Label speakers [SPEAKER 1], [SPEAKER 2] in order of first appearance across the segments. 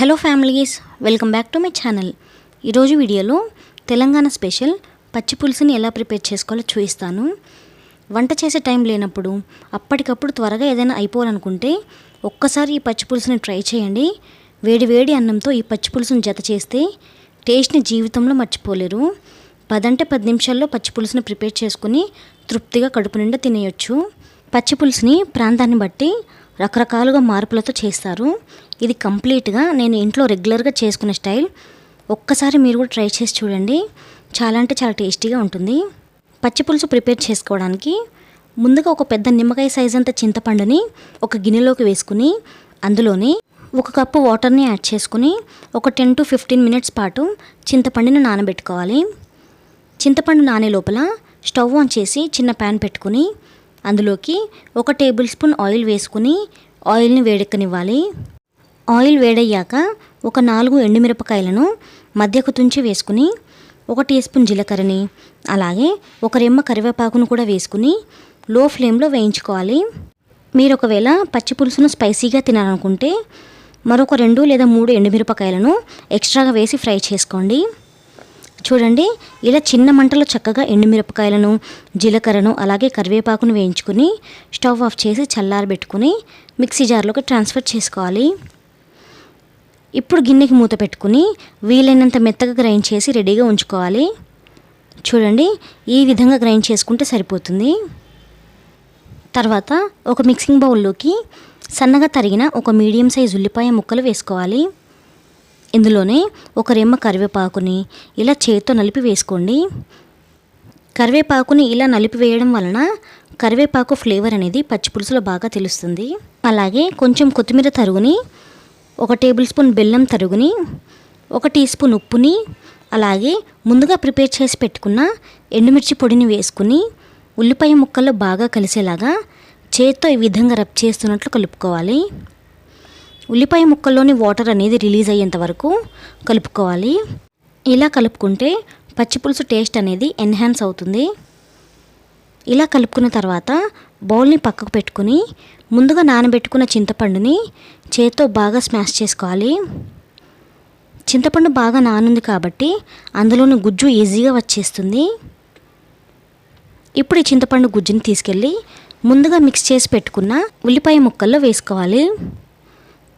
[SPEAKER 1] Hello families welcome back to my channel ఈరోజు వీడియోలో Telangana special పచ్చి పులుసుని ఎలా ప్రిపేర్ చేసుకోవాలో చూపిస్తాను. వంట చేసే టైం లేనప్పుడు అప్పటికప్పుడు త్వరగా ఏదైనా అయిపోవాలనుకుంటే ఒక్కసారి ఈ పచ్చి పులుసుని ట్రై చేయండి. వేడి వేడి అన్నంతో ఈ పచ్చి పులుసుని జత చేస్తే టేస్ట్ని జీవితంలో మర్చిపోలేరు. పదంటే పది నిమిషాల్లో పచ్చి పులుసుని ప్రిపేర్ చేసుకుని తృప్తిగా కడుపు నిండా తినేయొచ్చు. పచ్చి పులుసుని ప్రాంతాన్ని బట్టి రకరకాలుగా మార్పులతో చేస్తారు. ఇది కంప్లీట్గా నేను ఇంట్లో రెగ్యులర్గా చేసుకునే స్టైల్. ఒక్కసారి మీరు కూడా ట్రై చేసి చూడండి. చాలా అంటే చాలా టేస్టీగా ఉంటుంది. పచ్చి పులుసు ప్రిపేర్ చేసుకోవడానికి ముందుగా ఒక పెద్ద నిమ్మకాయ సైజ్ అంత చింతపండుని ఒక గిన్నెలోకి వేసుకుని అందులోనే ఒక కప్పు వాటర్ని యాడ్ చేసుకుని ఒక టెన్ టు ఫిఫ్టీన్ మినిట్స్ పాటు చింతపండుని నానబెట్టుకోవాలి. చింతపండు నానే లోపల స్టవ్ ఆన్ చేసి చిన్న ప్యాన్ పెట్టుకుని అందులోకి ఒక టేబుల్ స్పూన్ ఆయిల్ వేసుకుని ఆయిల్ని వేడెక్కనివ్వాలి. ఆయిల్ వేడయ్యాక ఒక నాలుగు ఎండుమిరపకాయలను మధ్యకు తుంచి వేసుకుని ఒక టీ స్పూన్ జీలకర్రని అలాగే ఒక రెమ్మ కరివేపాకును కూడా వేసుకుని లో ఫ్లేమ్లో వేయించుకోవాలి. మీరు ఒకవేళ పచ్చి పులుసును స్పైసీగా తినాలనుకుంటే మరొక రెండు లేదా మూడు ఎండుమిరపకాయలను ఎక్స్ట్రాగా వేసి ఫ్రై చేసుకోండి. చూడండి ఇలా చిన్న మంటలో చక్కగా ఎండుమిరపకాయలను జీలకర్రను అలాగే కరివేపాకును వేయించుకుని స్టవ్ ఆఫ్ చేసి చల్లారబెట్టుకుని మిక్సీ జార్లోకి ట్రాన్స్ఫర్ చేసుకోవాలి. ఇప్పుడు గిన్నెకి మూత పెట్టుకుని వీలైనంత మెత్తగా గ్రైండ్ చేసి రెడీగా ఉంచుకోవాలి. చూడండి ఈ విధంగా గ్రైండ్ చేసుకుంటే సరిపోతుంది. తర్వాత ఒక మిక్సింగ్ బౌల్లోకి సన్నగా తరిగిన ఒక మీడియం సైజ్ ఉల్లిపాయ ముక్కలు వేసుకోవాలి. ఇందులోనే ఒక రెమ్మ కరివేపాకుని ఇలా చేతితో నలిపి వేసుకోండి. కరివేపాకుని ఇలా నలిపి వేయడం వలన కరివేపాకు ఫ్లేవర్ అనేది పచ్చిపులుసులో బాగా తెలుస్తుంది. అలాగే కొంచెం కొత్తిమీర తరుగుని ఒక టేబుల్ స్పూన్ బెల్లం తరుగుని ఒక టీ స్పూన్ ఉప్పుని అలాగే ముందుగా ప్రిపేర్ చేసి పెట్టుకున్న ఎండుమిర్చి పొడిని వేసుకుని ఉల్లిపాయ ముక్కల్లో బాగా కలిసేలాగా చేత్తో ఈ విధంగా రబ్ చేస్తున్నట్లు కలుపుకోవాలి. ఉల్లిపాయ ముక్కల్లోని వాటర్ అనేది రిలీజ్ అయ్యేంత వరకు కలుపుకోవాలి. ఇలా కలుపుకుంటే పచ్చిపులుసు టేస్ట్ అనేది ఎన్హాన్స్ అవుతుంది. ఇలా కలుపుకున్న తర్వాత బౌల్ని పక్కకు పెట్టుకుని ముందుగా నానబెట్టుకున్న చింతపండుని చేత్తో బాగా స్మాష్ చేసుకోవాలి. చింతపండు బాగా నానుంది కాబట్టి అందులోని గుజ్జు ఈజీగా వచ్చేస్తుంది. ఇప్పుడు ఈ చింతపండు గుజ్జుని తీసుకెళ్ళి ముందుగా మిక్స్ చేసి పెట్టుకున్న ఉల్లిపాయ ముక్కల్లో వేసుకోవాలి.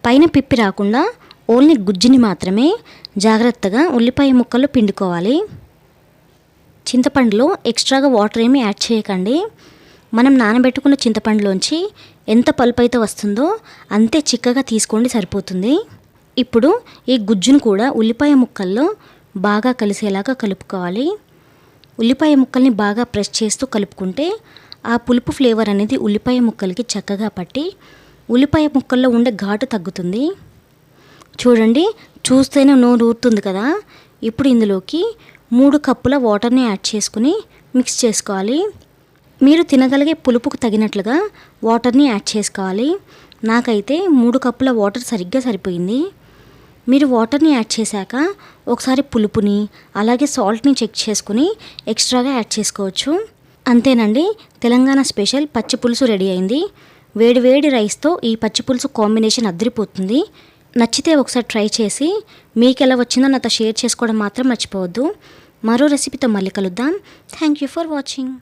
[SPEAKER 1] పైన పిప్పి రాకుండా ఓన్లీ గుజ్జుని మాత్రమే జాగ్రత్తగా ఉల్లిపాయ ముక్కలు పిండుకోవాలి. చింతపండులో ఎక్స్ట్రాగా వాటర్ ఏమీ యాడ్ చేయకండి. మనం నానబెట్టుకున్న చింతపండులోంచి ఎంత పల్పు అయితే వస్తుందో అంతే చిక్కగా తీసుకోండి సరిపోతుంది. ఇప్పుడు ఈ గుజ్జును కూడా ఉల్లిపాయ ముక్కల్లో బాగా కలిసేలాగా కలుపుకోవాలి. ఉల్లిపాయ ముక్కల్ని బాగా ప్రెస్ చేస్తూ కలుపుకుంటే ఆ పులుపు ఫ్లేవర్ అనేది ఉల్లిపాయ ముక్కలకి చక్కగా పట్టి ఉల్లిపాయ ముక్కల్లో ఉండే ఘాటు తగ్గుతుంది. చూడండి చూస్తేనే నోరు ఊరుతుంది కదా. ఇప్పుడు ఇందులోకి మూడు కప్పుల వాటర్ని యాడ్ చేసుకుని మిక్స్ చేసుకోవాలి. మీరు తినగలిగే పులుపుకు తగినట్లుగా వాటర్ని యాడ్ చేసుకోవాలి. నాకైతే మూడు కప్పుల వాటర్ సరిగ్గా సరిపోయింది. మీరు వాటర్ని యాడ్ చేశాక ఒకసారి పులుపుని అలాగే సాల్ట్ని చెక్ చేసుకుని ఎక్స్ట్రాగా యాడ్ చేసుకోవచ్చు. అంతేనండి తెలంగాణ స్పెషల్ పచ్చి పులుసు రెడీ అయింది. వేడి వేడి రైస్తో ఈ పచ్చి పులుసు కాంబినేషన్ అద్దరిపోతుంది. నచ్చితే ఒకసారి ట్రై చేసి మీకు ఎలా వచ్చిందో నాతో షేర్ చేసుకోవడం మాత్రం మర్చిపోవద్దు. మరో రెసిపీతో మళ్ళీ కలుద్దాం. Thank you for watching.